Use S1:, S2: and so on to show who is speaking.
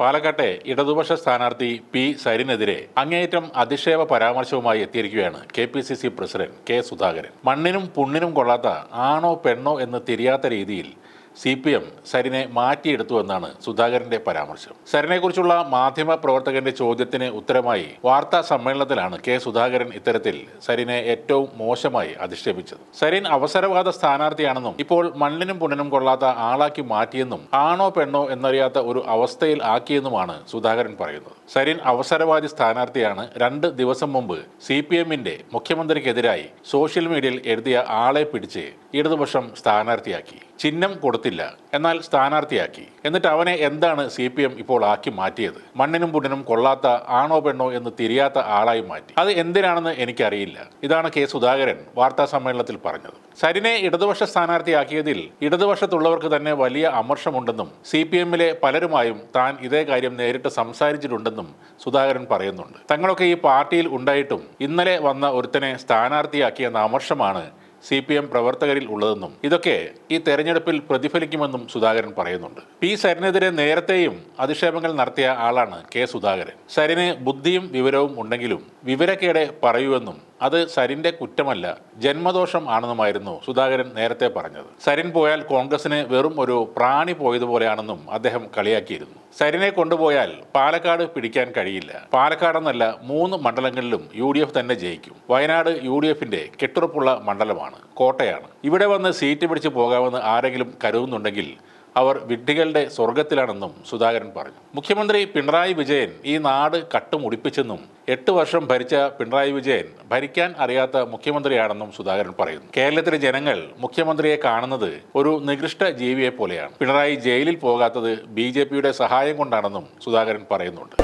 S1: പാലക്കാട്ടെ ഇടതുപക്ഷ സ്ഥാനാർത്ഥി പി സരിനെതിരെ അങ്ങേയറ്റം അധിക്ഷേപ പരാമർശവുമായി എത്തിയിരിക്കുകയാണ് K P C C president K Sudhakaran. മണ്ണിനും പുണ്ണിനും കൊള്ളാത്ത ആണോ പെണ്ണോ എന്ന് തിരിയാത്ത രീതിയിൽ സി പി എം സരിനെ മാറ്റിയെടുത്തു എന്നാണ് സുധാകരന്റെ പരാമർശം. സരിനെക്കുറിച്ചുള്ള മാധ്യമ പ്രവർത്തകന്റെ ചോദ്യത്തിന് ഉത്തരമായി വാർത്താ സമ്മേളനത്തിലാണ് കെ സുധാകരൻ ഇത്തരത്തിൽ സരിനെ ഏറ്റവും മോശമായി അധിക്ഷേപിച്ചത്. സരിൻ അവസരവാദ സ്ഥാനാർത്ഥിയാണെന്നും ഇപ്പോൾ മണ്ണിനും പുണ്ണിനും കൊള്ളാത്ത ആളാക്കി മാറ്റിയെന്നും ആണോ പെണ്ണോ എന്നറിയാത്ത ഒരു അവസ്ഥയിൽ ആക്കിയെന്നുമാണ് സുധാകരൻ പറയുന്നത്. സരിൻ അവസരവാദി സ്ഥാനാർത്ഥിയാണ് രണ്ട് ദിവസം മുമ്പ് സി പി എമ്മിന്റെ മുഖ്യമന്ത്രിക്കെതിരായി സോഷ്യൽ മീഡിയയിൽ എഴുതിയ ആളെ പിടിച്ച് ഇടതുപക്ഷം സ്ഥാനാർത്ഥിയാക്കി. ചിഹ്നം കൊടുത്തില്ല എന്നാൽ സ്ഥാനാർത്ഥിയാക്കി. എന്നിട്ട് അവനെ എന്താണ് സി പി എം ഇപ്പോൾ ആക്കി മാറ്റിയത്? മണ്ണിനും പുണ്ണിനും കൊള്ളാത്ത ആണോ പെണ്ണോ എന്ന് തിരിയാത്ത ആളായി മാറ്റി. അത് എന്തിനാണെന്ന് എനിക്കറിയില്ല. ഇതാണ് കെ സുധാകരൻ വാർത്താ സമ്മേളനത്തിൽ പറഞ്ഞത്. സരിനെ ഇടതുപക്ഷ സ്ഥാനാർത്ഥിയാക്കിയതിൽ ഇടതുപക്ഷത്തുള്ളവർക്ക് തന്നെ വലിയ അമർഷമുണ്ടെന്നും സി പി എമ്മിലെ പലരുമായും താൻ ഇതേ കാര്യം നേരിട്ട് സംസാരിച്ചിട്ടുണ്ടെന്നും സുധാകരൻ പറയുന്നുണ്ട്. തങ്ങളൊക്കെ ഈ പാർട്ടിയിൽ ഉണ്ടായിട്ടും ഇന്നലെ വന്ന ഒരുത്തനെ സ്ഥാനാർത്ഥിയാക്കിയെന്ന അമർഷമാണ് സി പി എം പ്രവർത്തകരിൽ ഉള്ളതെന്നും ഇതൊക്കെ ഈ തെരഞ്ഞെടുപ്പിൽ പ്രതിഫലിക്കുമെന്നും സുധാകരൻ പറയുന്നുണ്ട്. പി സരിനെതിരെ നേരത്തെയും അധിക്ഷേപങ്ങൾ നടത്തിയ ആളാണ് കെ സുധാകരൻ. സരിന് ബുദ്ധിയും വിവരവും ഉണ്ടെങ്കിലും വിവരക്കേടെ പറയുമെന്നും അത് സരിന്റെ കുറ്റമല്ല ജന്മദോഷം ആണെന്നുമായിരുന്നു സുധാകരൻ നേരത്തെ പറഞ്ഞത്. സരിൻ പോയാൽ കോൺഗ്രസിന് വെറും ഒരു പ്രാണി പോയതുപോലെയാണെന്നും അദ്ദേഹം കളിയാക്കിയിരുന്നു. സരിനെ കൊണ്ടുപോയാൽ പാലക്കാട് പിടിക്കാൻ കഴിയില്ല. പാലക്കാടെന്നല്ല മൂന്ന് മണ്ഡലങ്ങളിലും യു ഡി എഫ് തന്നെ ജയിക്കും. വയനാട് യു ഡി എഫിന്റെ കെട്ടുറപ്പുള്ള മണ്ഡലമാണ് കോട്ടയാണ്. ഇവിടെ വന്ന് സീറ്റ് പിടിച്ച് പോകാമെന്ന് ആരെങ്കിലും കരുതുന്നുണ്ടെങ്കിൽ അവർ വിഡ്ഢികളുടെ സ്വർഗത്തിലാണെന്നും സുധാകരൻ പറഞ്ഞു. മുഖ്യമന്ത്രി പിണറായി വിജയൻ ഈ നാട് കട്ടുമുടിപ്പിച്ചെന്നും എട്ട് വർഷം ഭരിച്ച പിണറായി വിജയൻ ഭരിക്കാൻ അറിയാത്ത മുഖ്യമന്ത്രിയാണെന്നും സുധാകരൻ പറയുന്നു. കേരളത്തിലെ ജനങ്ങൾ മുഖ്യമന്ത്രിയെ കാണുന്നത് ഒരു നികൃഷ്ട ജീവിയെ പോലെയാണ് പിണറായി ജയിലിൽ പോകാത്തത് ബി സഹായം കൊണ്ടാണെന്നും സുധാകരൻ പറയുന്നുണ്ട്.